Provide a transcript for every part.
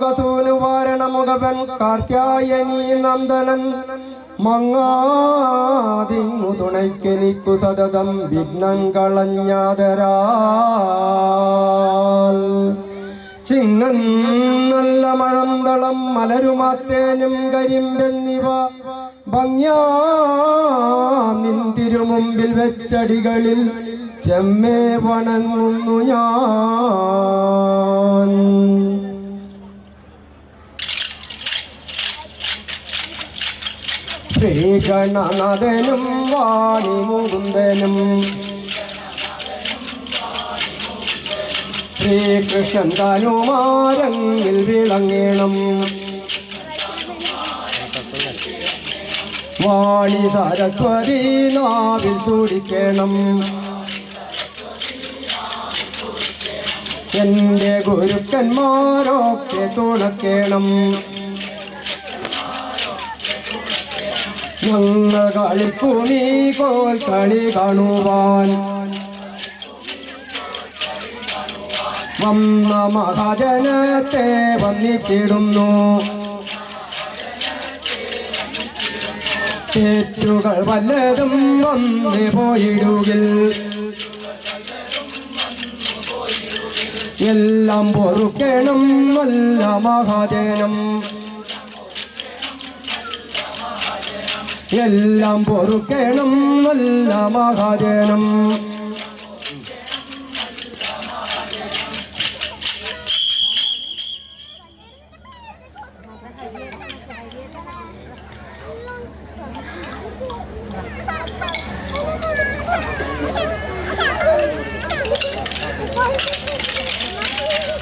വാരണമുഖവൻ കാർത്യായനീ നന്ദനൻ മങ്ങാതിങ്ങു തുണയ്ക്കെനിക്കു സതതം വിഘ്നം കളഞ്ഞാതരാൽ. ചിങ്ങൻ നല്ല മഴന്തളം മലരുമാത്തേനും കരിമ്പെന്നിവ ഭംഗ്യാമിൻ മുമ്പിൽ വെച്ചടികളിൽ ചെമ്മേ വണങ്ങുന്നു ഞാൻ. ശ്രീഗണനാഥനും വാണി മുകുന്ദനും. ശ്രീകൃഷ്ണൻ തനുമാരങ്ങിൽ വിളങ്ങണം. വാണി സരസ്വതി നാവിൽ തുടിക്കണം. എന്റെ ഗുരുക്കന്മാരൊക്കെ തുണക്കേണം. ഞങ്ങൾ കളിക്കുമീ കോൽ കളി കാണുവാൻ. വന്ന മഹാജനത്തെ വന്നിച്ചിടുന്നു. തെറ്റുകൾ വല്ലതും വന്നു പോയിടുകിൽ. എല്ലാം പൊറുക്കണം നല്ല മഹാജനം. എല്ലാം പൊറുക്കണം നല്ല മഹാജനം.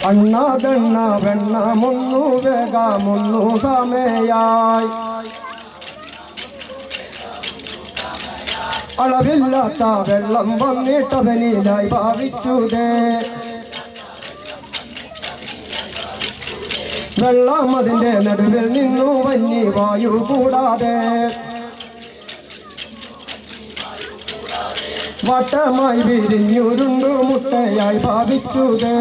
അണ്ണാതണ്ണ വെണ്ണ മുന്നു വേഗ മുന്നു സമയായി. അളവില്ലാത്ത വെള്ളം വന്നിട്ടവനിലായി ഭാവിച്ചുതേ. വെള്ളം അതിന്റെ നടുവിൽ നിന്നു വന്നി വായു കൂടാതെ. വട്ടമായി വിരിഞ്ഞുരുണ്ടു മുട്ടയായി ഭാവിച്ചുതേ.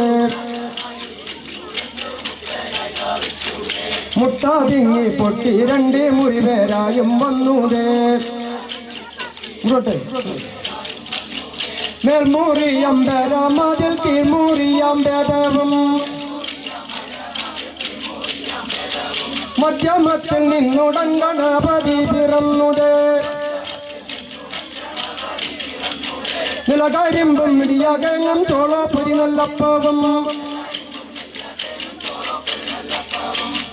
മുട്ട തിങ്ങി പൊട്ടി രണ്ടേ മുറിവേരായും വന്നുതേ. ഇങ്ങോട്ട്. മേൽമുറിയമ്പരം അതിൽ കീഴ്മുറിയമ്പരവും മധ്യമത്തിൽ നിന്നുടൻ ഗണപതി പിറന്നുത്. നിലകരിമ്പും ഇടിയകങ്ങും ചോളപ്പൊരി നല്ലപ്പവും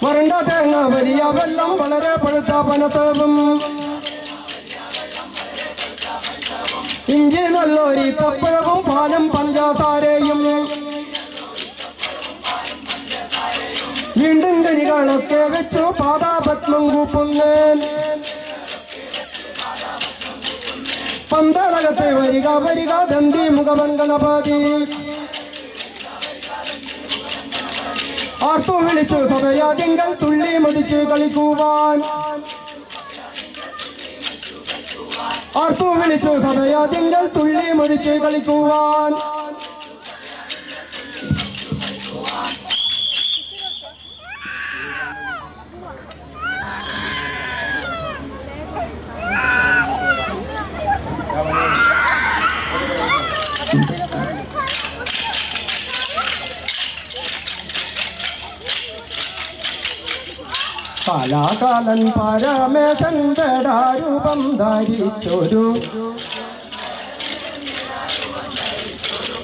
വരണ്ട തേങ്ങ വലിയ വെള്ളം വളരെ പഴുത്ത പനത്തവും ഇഞ്ചി നല്ലോരി പപ്പഴവും പാലും പഞ്ചസാരയും. വീണ്ടും കനികളൊക്കെ വെച്ചു പാതാപത്മം കൂപ്പുന്നേൻ പന്തളകത്തെ വരിക വരിക ദന്തി മുഖമംഗളപതി ആർത്തു വിളിച്ചു സഭയാദ്യങ്ങൾ തുള്ളി മതിച്ച് കളിക്കുവാൻ. ആർത്തു വിളിച്ചു സഭയാതിങ്കൽ തുള്ളി മുറിച്ച് കളിക്കുവാൻ കാലാകാലൻ പരമേശൻ രൂപം ധരിച്ചൊരു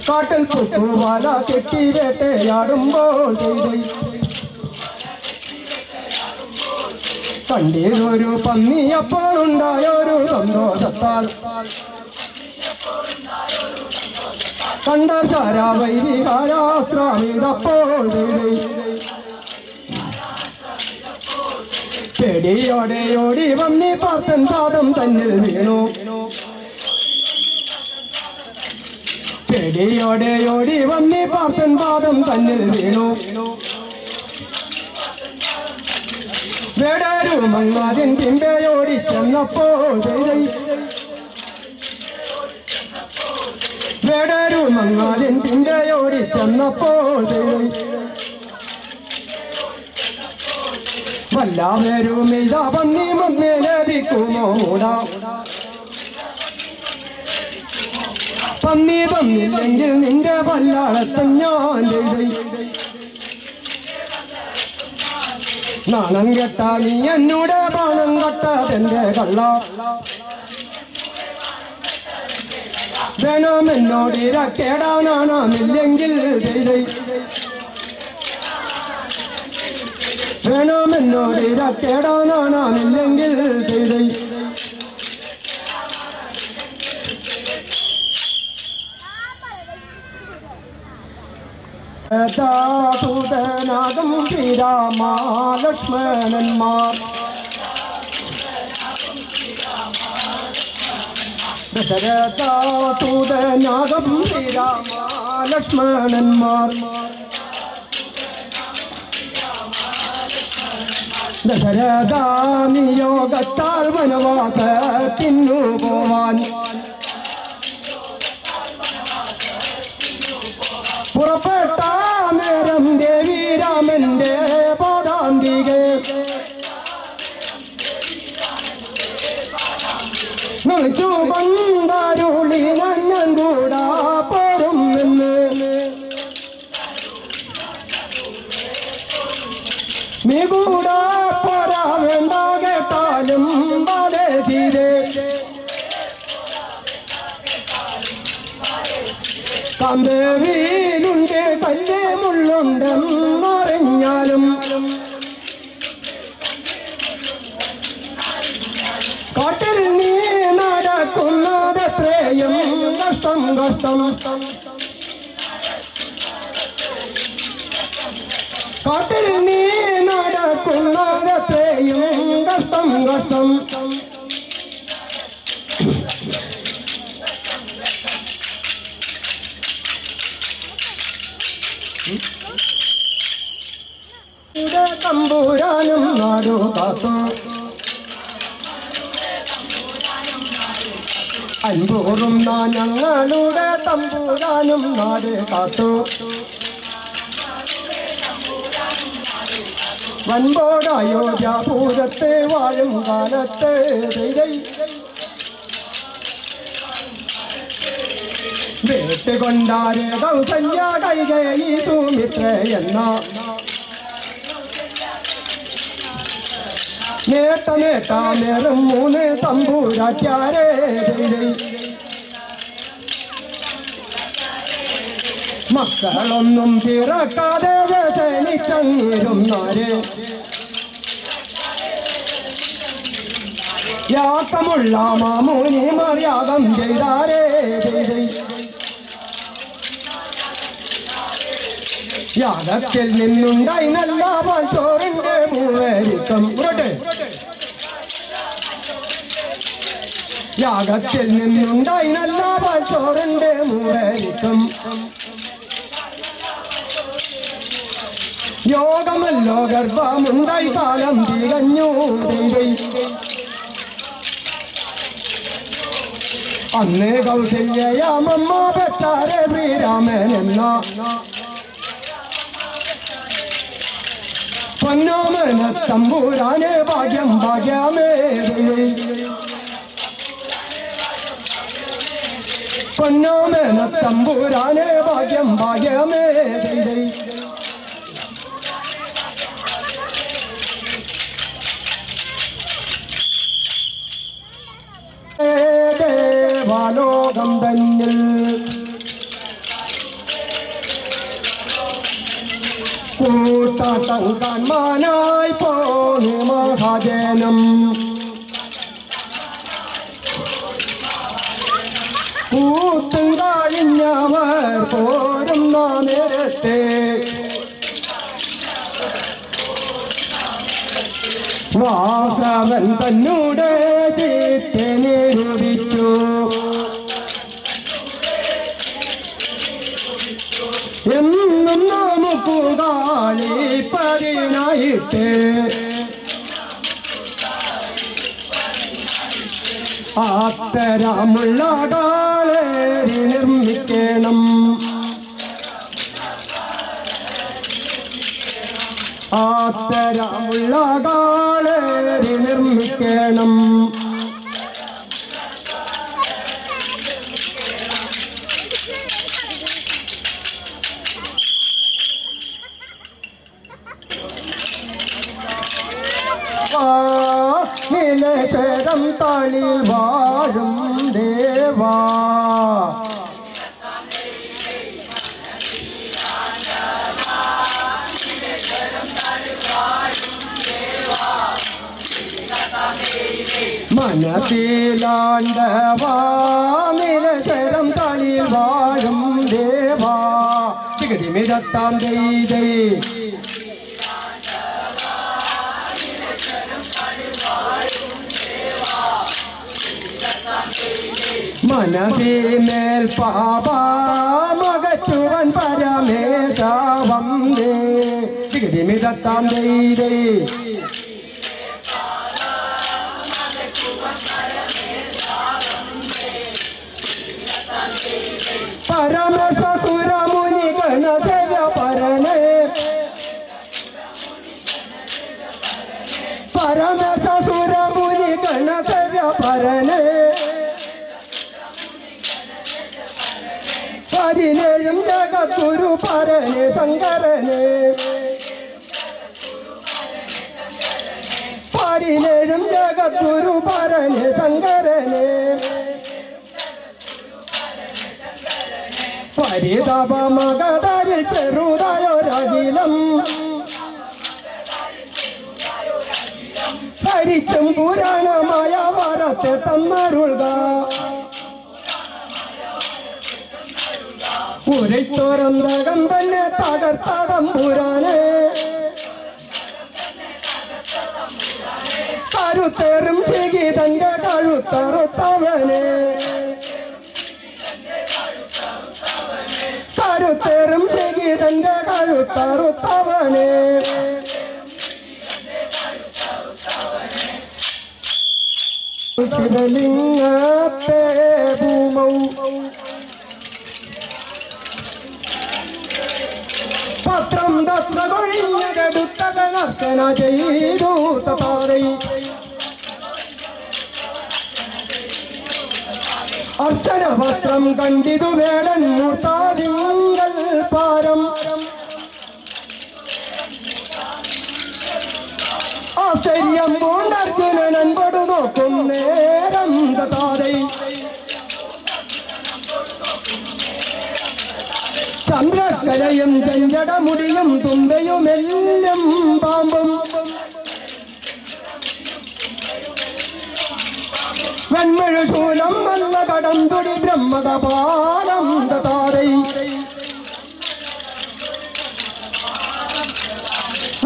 കാട്ടിൽ കുത്തുവാല കെട്ടി വേട്ടയാടുമ്പോൾ ചെയ്തു. കണ്ടീരൊരു പന്നി അപ്പോൾ ഉണ്ടായൊരു സന്തോഷത്താൽ. കണ്ട ശാരാവൈരികാരാശ്രാമിതപ്പോൾ ചെടിയോടെ ഓടി വന്നി പാർത്തൻ പാദം തന്നിൽ വീണു. ചെടിയോടെ ഓടി വന്നി പാർത്തൻ പാദം തന്നിൽ വീണു. വേടാരു മങ്ങാതിൻ പിമ്പയോടി ചെന്നപ്പോൾ വേടാരു മങ്ങാതിൻ പിമ്പയോടി ചെന്നപ്പോൾ വല്ലാവരും ഇതാ പന്നി തന്നില്ലെങ്കിൽ നിന്റെ പല്ലാളത്തെ ഞാൻ നാണം കെട്ട നീ എന്നൂടെ പണം കട്ടതെന്റെ കള്ള. വേണമെന്നോടിരക്കേടാ നാണമില്ലെങ്കിൽ വേണം എന്നോട് ഇരക്കേടാ നാണമില്ലെങ്കിൽ ചെയ്ത് ൂതനാകും ശ്രീരാമാലക്ഷ്മണന്മാർ ദശരഥൂതനാകും ശ്രീരാമാലക്ഷ്മണന്മാർ ദശരഥ നിയോഗത്താൽ വനവാസത്തിനു പോവാൻ പുറപ്പെട്ട നേരം ദേവി രാമന്റെ കമ്പേവിയിലുണ്ട് കല്ലേ മുള്ളുണ്ടെന്നറിഞ്ഞാലും കാട്ടിൽ നീ നടക്കുന്നതെത്രയും കഷ്ടം കഷ്ടം കാട്ടിൽ നീ നടക്കുന്നതെത്രയും കഷ്ടം കഷ്ടം തമ്പൂരാനും നാടു കാത്തു അൻപൂറും ഞങ്ങളുടെ തമ്പൂരാനും നാട് കാത്തു വൻപോടയോധ്യാപൂരത്തെ വാഴും കാലത്തെ വേട്ടുകൊണ്ടാരേ വേട്ടുകൊണ്ടാരെ കൗസല്യ ഈ സുമിത്ര എന്ന. നേട്ട നേട്ട നേരം മൂന്ന് തമ്പൂരാറ്റാരേ മക്കളൊന്നും പിറക്കാതെ വേദനിച്ചങ്ങിരുന്നാരെ യാക്കമുള്ള മാമൂനി മര്യാദം ചെയ്താരേ. ചെയ്തേ യാഗത്തിൽ നിന്നുണ്ടായി നല്ല ചോറിന്റെ യാഗത്തിൽ നിന്നുണ്ടായി നല്ല പാൽച്ചോറിന്റെ മൂവരിക്കം യോഗമല്ലോ ഗർഭമുണ്ടായി കാലം തികഞ്ഞു അന്നേ കൗസല്യയാമമ്മ പെട്ടാരെ ശ്രീരാമൻ എന്ന പൊന്നോമന തമ്പൂരാനെ ഭാഗ്യം ഭാഗ്യമേ. പൊന്നോമന തമ്പൂരാനെ ഭാഗ്യം ഭാഗ്യമേ. ദൈവൈ ദേവാലോകം കൂട്ടത്തങ്കാന്മാനായി പോന്നു മഹാജനം. പൂത്തും കഴിഞ്ഞവർ പോരുന്ന നേരത്തെ. വാസവൻ തന്നൂടെ ചിത്തെ നിരൂപിച്ചു കാളി പതിനായിട്ട്. അത്തരമുള്ള കാളേരി നിർമ്മിക്കണം. ആത്തരമുള്ള കാളേരി നിർമ്മിക്കണം. നിലശരം തളിൽ വാഴും ദേവാ മനത്തിലാണ്ടവാ നിലശരം തളിൽ വാഴും ദേവാ ചികടി മിതത്താം ദൈതേ മനസീമേൽ പാപമകറ്റുവൻ പരമേശ വന്ദേ വിഗതിമിതത്താം ദൈതേ പരമേശ സുരമുനി ഗണധര പരണേ പരമേശ സുരമുനി ഗണധര പരണേ പതിനേഴും ജഗത്തുരു പരനെ ശങ്കരനെ. പതിനേഴും ജഗത്തുരു പരനെ ശങ്കരനെ. പരിതാപമകതരിൽ ചെറുതായൊരകിലം ഹരിച്ചും പുരാണമായ വരത്തെ തന്നരുൾക. ഉരയ്ത്തോരന്തകം തന്നെ തകർത്തകം പുരാനെ കരുത്തേറും ചികി തന്റെ കഴുത്തറുത്തവനെ. കരുത്തേറും ചികി തന്റെ കഴുത്തറുത്തവനെ. ശിവലിംഗത്തെ ഭൂമൗ. പത്രം തത്ര കൊഴിഞ്ഞതെടുത്തകനർച്ചന ചെയ്തു തതാരൈ അർച്ചന വസ്ത്രം കണ്ടിതു വേടൻ മൂർത്താതിങ്കൽ പാരം. ആശ്ചര്യം പൂണ്ടർജുനൻ അൻപടു നോക്കും നേരം തതാരൈ ചന്ദ്രക്കലയും ചെഞ്ചടമുടിയും തുമ്പയുമെല്ലാം പാമ്പും. വെൺമെഴുശൂലം നല്ല കടന്തുടി ബ്രഹ്മകപാലം താരൈ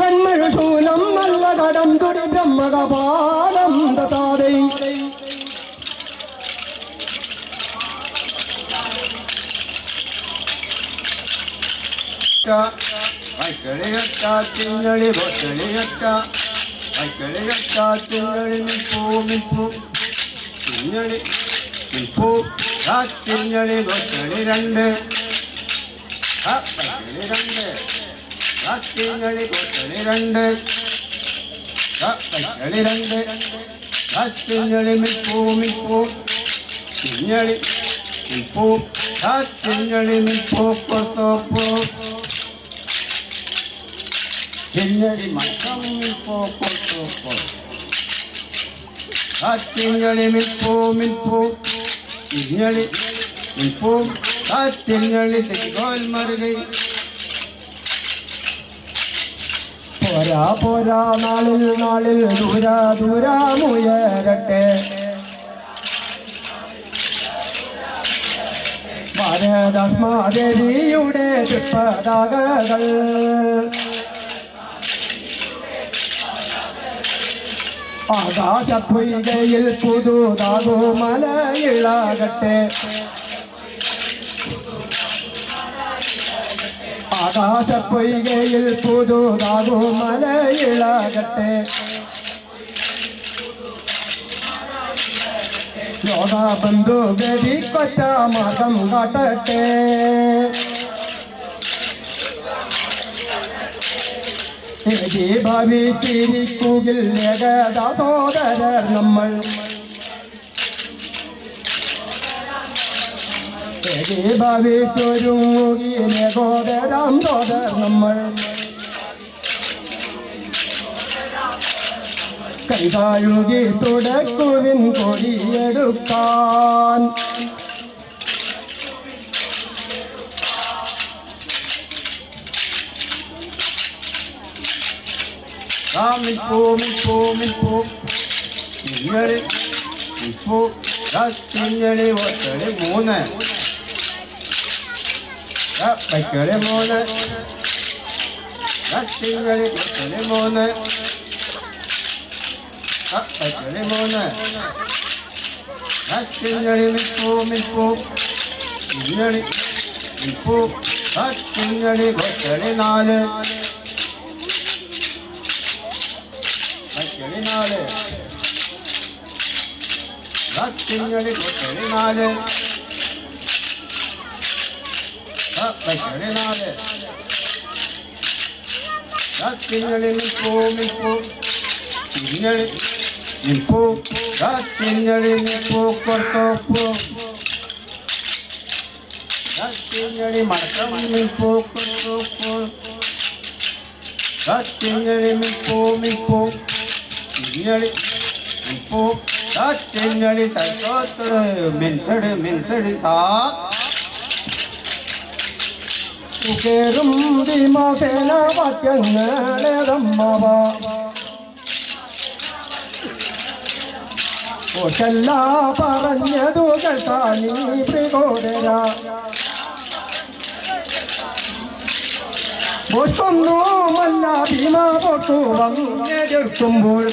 വെൺമെഴുശൂലം നല്ല കടന്തുടി ബ്രഹ്മതപാലം താരൈ വൈക്കളിയട്ട തിങ്ങളി പൊട്ടളിയട്ട വൈക്കളിയട്ട തിങ്ങളി നിൽപ്പൂ നിൽപ്പൂ. തിങ്ങളി നിൽപ്പൂ. രണ്ട്. ആ വൈക്കളി രണ്ട്. ആ പൊട്ടളി രണ്ട്. ആ വൈക്കളി രണ്ട്. ആ തിങ്ങളി നിൽപ്പൂ നിൽപ്പൂ. തിങ്ങളി നിൽപ്പൂ. ആ കൊത്തോപ്പൂ തിങ്ങടി മക്കം പോക്കോ ആ തിങ്ങടി മിൽപ്പൂ മിൽപ്പൂ. തിങ്ങടി മിൽപ്പൂ. മറുകൈ പോരാ പോരാ നാളിൽ നാളിൽ ദൂരാ ദൂരാമുയരട്ടെ ഭാരതസ്മാദേവിയുടെ തൃപ്പതാകകൾ ആകാശപ്പൊയ്കയിൽ പുതുതാകോ മലയിളാകട്ടെ. ആകാശപ്പൊയ്കയിൽ പുതുതാകോ മലയിളാകട്ടെ. ലോകബന്ധു ഗതി കൊച്ച മാർഗം കാട്ടട്ടെ. ഭവിച്ചിരിക്കുകിൽ നമ്മൾ. ഭവിച്ചൊരുങ്ങുകിലെ സോദരം സോദർ നമ്മൾ കൈതാഴുകി തുടക്കുവിൻ കൊടിയെടുക്കാൻ. മിൽപ്പൂ മിൽപ്പൂ തിഞ്ഞളി ഒറ്റളി മൂന്ന് വയ്ക്കളി മൂന്ന് തിഞ്ഞളി ഒറ്റളി മൂന്ന് വയ്ക്കളി മൂന്ന് മിൽപ്പൂ മിൽപ്പൂ തിഞ്ഞളി മിൽപ്പൂ ദാ തിഞ്ഞളി ഒറ്റളി നാല് ചെളിനാല് ചെളിനാല് ചെഞ്ഞളി നിൽപ്പൂ നിൽപ്പൂ തിഞ്ഞളി നിൽപ്പൂ ചെഞ്ഞളി നിൽപ്പൂ കൊർത്തോപ്പൂ ചെഞ്ഞളി മടക്കം നിൽപ്പൂ കൊർത്തോപ്പൂ ചെഞ്ഞളി നിൽപ്പൂ നിൽപ്പൂ തിഞ്ഞളി നിൽപ്പൂ ചെഞ്ഞളി തത്തോത്തറ് മിൻസട് മിൻസട് താ. പറഞ്ഞതു കേട്ടാനി പ്രകോദര ഭീമാ ഭീമ പൊട്ടു വന്നെതിർക്കുമ്പോൾ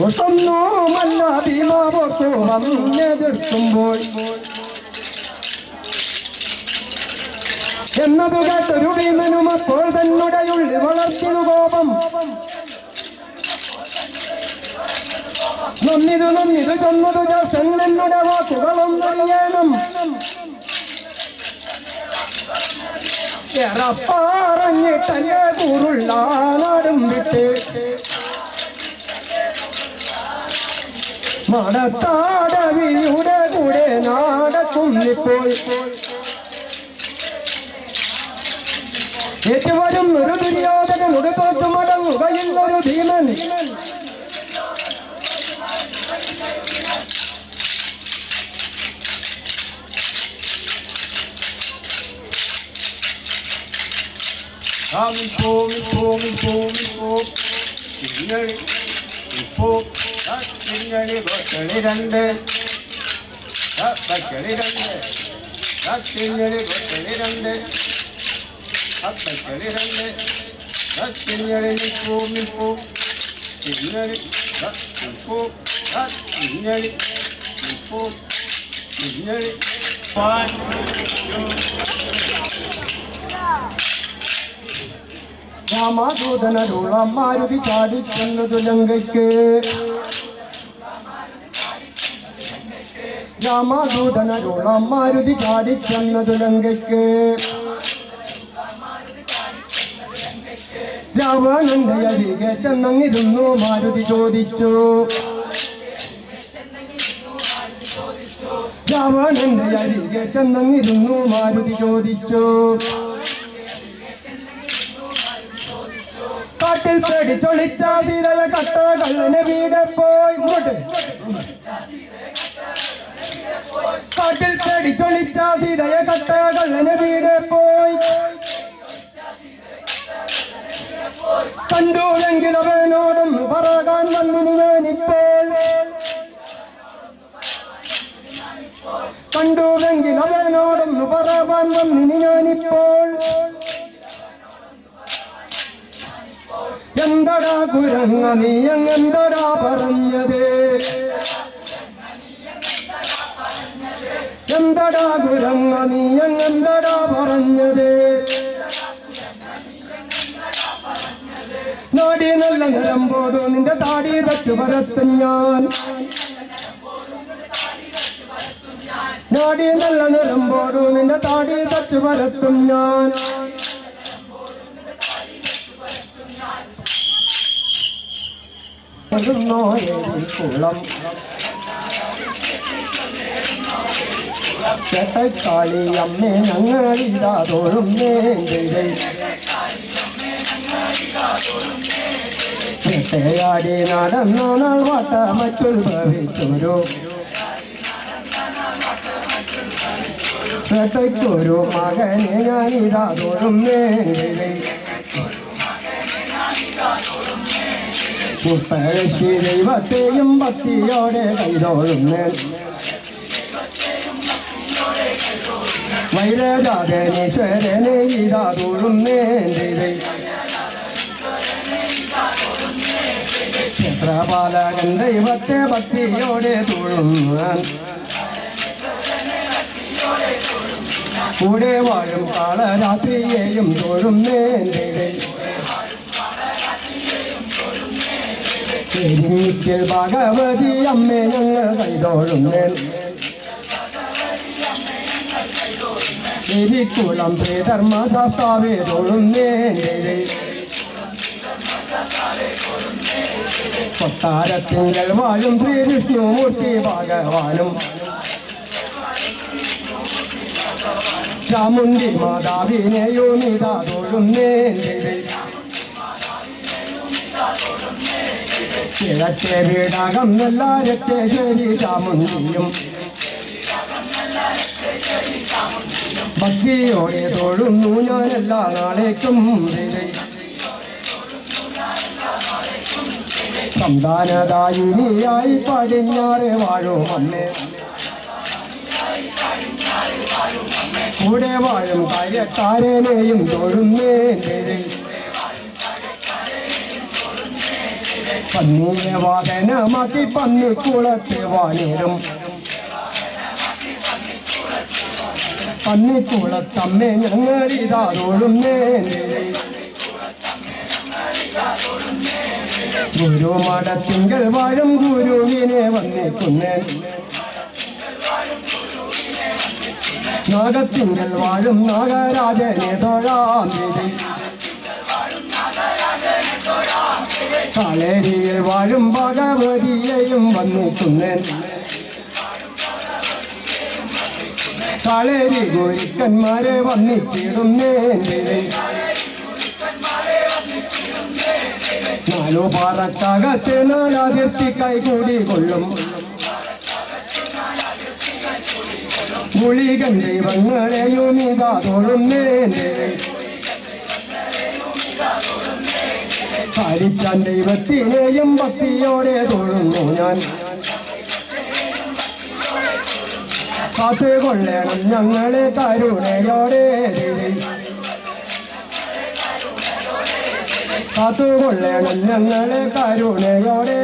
ഒട്ടൊന്നുമല്ല ഭീമ പൊട്ടു വന്നെതിർക്കുമ്പോൾ എന്നതു കേട്ടൊരു ഭീമനും അപ്പോൾ തന്നുടയുള്ളിൽ വളർത്തിനു കോപം. നന്നിതു നന്നിതു ചൊന്നതു ജാസൻ എന്നുടെ വാക്കുകളൊന്നറിയണം എറപ്പാറഞ്ഞിട്ടല്ലേ കൂറുള്ള നാടും വിട്ട് മടത്താടവിയുടെ കൂടെ നാടത്തുന്നിപ്പോൾ ഏറ്റുവരും ഒരു ദുര്യോധകനുടെ തോറ്റു ഒരു ഭീമൻ. ഇപ്പോ ഇപ്പോ ഇപ്പോ ഇപ്പോ ഇപ്പോ മിൽപ്പൂ തിഞ്ഞളി കൊത്തളി രണ്ട്. അപ്പക്കളി രണ്ട്. തിഞ്ഞളി കൊത്തളി രണ്ട്. അപ്പക്കളി രണ്ട്. മിൽപ്പൂ മിൽപ്പൂ തിഞ്ഞളി മിൽപ്പൂ തിഞ്ഞളി മിൽപ്പൂ തിഞ്ഞളി രാമദൂതനരുള മാരുതി ചാടിച്ചെന്നതു ലങ്കയ്ക്ക്. രാമദൂതനരുള മാരുതി ചാടിച്ചെന്നതു ലങ്കയ്ക്ക്. രാവണന്റെ അരികെ ചെന്നങ്ങിരുന്നു മാരുതി ചോദിച്ചു. രാവണന്റെ അരികെ ചെന്നങ്ങിരുന്നു മാരുതി ചോദിച്ചു. കാട്ടിൽ പേടിച്ചൊളിച്ച സീതയ കട്ട കള്ളനെ വീടെ പോയി ഇങ്ങോട്ട് കാട്ടിൽ പേടിച്ചൊളിച്ച സീതയ കട്ട കള്ളനെ വീടെ പോയി. കണ്ടുവെങ്കിൽ അവനോടും പറയാൻ വന്നിന് ഞാനിപ്പോൾ. കണ്ടുവെങ്കിൽ അവനോടും പറയാൻ വന്നിന് ഞാനിപ്പോൾ. എന്തടാ കുരങ്ങ നീ എന്തടാ പറഞ്ഞത്? എന്തടാ കുരങ്ങ നീ എന്തടാ പറഞ്ഞത്? നാടി നല്ല നിലമ്പോടു നിന്റെ താടി തച്ചു പരത്തും ഞാൻ. നാടി നല്ല നിലമ്പോടു നിന്റെ താടി തച്ചു പരത്തും ഞാൻ. കുളം. ചേട്ടക്കാളി അമ്മേ ഞങ്ങളിതാ തോറും നേരിടേ ചേട്ടയാടി നടന്ന നാൾ വട്ട മറ്റുത്ഭവിച്ചൊരു ചേട്ടയ്ക്കൊരു മകനെ ഞാനിതാ തോറും പുത്തഴശി ദൈവത്തെയും ഭക്തിയോടെ കൈതോഴുന്നേ വൈരജാതനീശ്വരനെ ഇതാ തോഴുന്നേ ചിത്രപാലകൻ ദൈവത്തെ ഭക്തിയോടെ തൊഴുന്നാൻ കൂടെ വാഴും കാളരാത്രിയെയും തൊഴുന്നേ തിരുമിക്കൽ ഭഗവതി അമ്മേ ഞങ്ങൾ കൈതോഴുന്നേ എരിക്കുളം ശ്രീധർമ്മശാസ്താവേ തൊഴുന്നേ കൊട്ടാരത്തിങ്കൽ വാഴും ശ്രീ വിഷ്ണുമൂർത്തി ഭഗവാനും. ചാമുണ്ടി മാതാവിനെയോ ഇതാ തൊഴുന്നേ കിഴക്കേ വീടാകം നല്ലാരത്തെ ശരി ചാമുണ്ടിയും ഭക്തിയോടെ തൊഴുന്നു ഞാനെല്ലാ നാളേക്കും. സന്താനദായിനിയായി പടിഞ്ഞാറ് വാഴും അമ്മേ കൂടെ വാഴും കാര്യക്കാരനെയും തൊഴുന്നേ. പന്നിയെ വാഹനമാക്കി പന്നിക്കുളത്ത് വാനിടും പന്നിക്കുളത്തമ്മേ ഞങ്ങളിതാ തൊഴുന്നേ തിങ്കൾ വാഴും ഗുരുവിനെ വന്നേക്കുന്നേ നാഗത്തിങ്കൽ വാഴും നാഗരാജനെ തൊഴാം തലേരിയിൽ വാഴും ഭഗവതിയെയും വന്നിക്കുന്നേ കളരി ഗുരുക്കന്മാരെ വന്നിച്ചിടുന്നേ നാലു പാറക്കകത്ത് നാലാതിർത്തി കൈകൂടി കൊള്ളും. ഗുളികൻ ദൈവങ്ങളെയും ഇതാ തൊഴുന്നേ. ഹരിച്ചാൻ ദൈവത്തിനെയും ഭക്തിയോടെ തൊഴുന്നു ഞാൻ. കാത്തു കൊള്ളണം ഞങ്ങളെ കരുണയോടെ. കാത്തുകൊള്ളണം ഞങ്ങളെ കരുണയോടെ.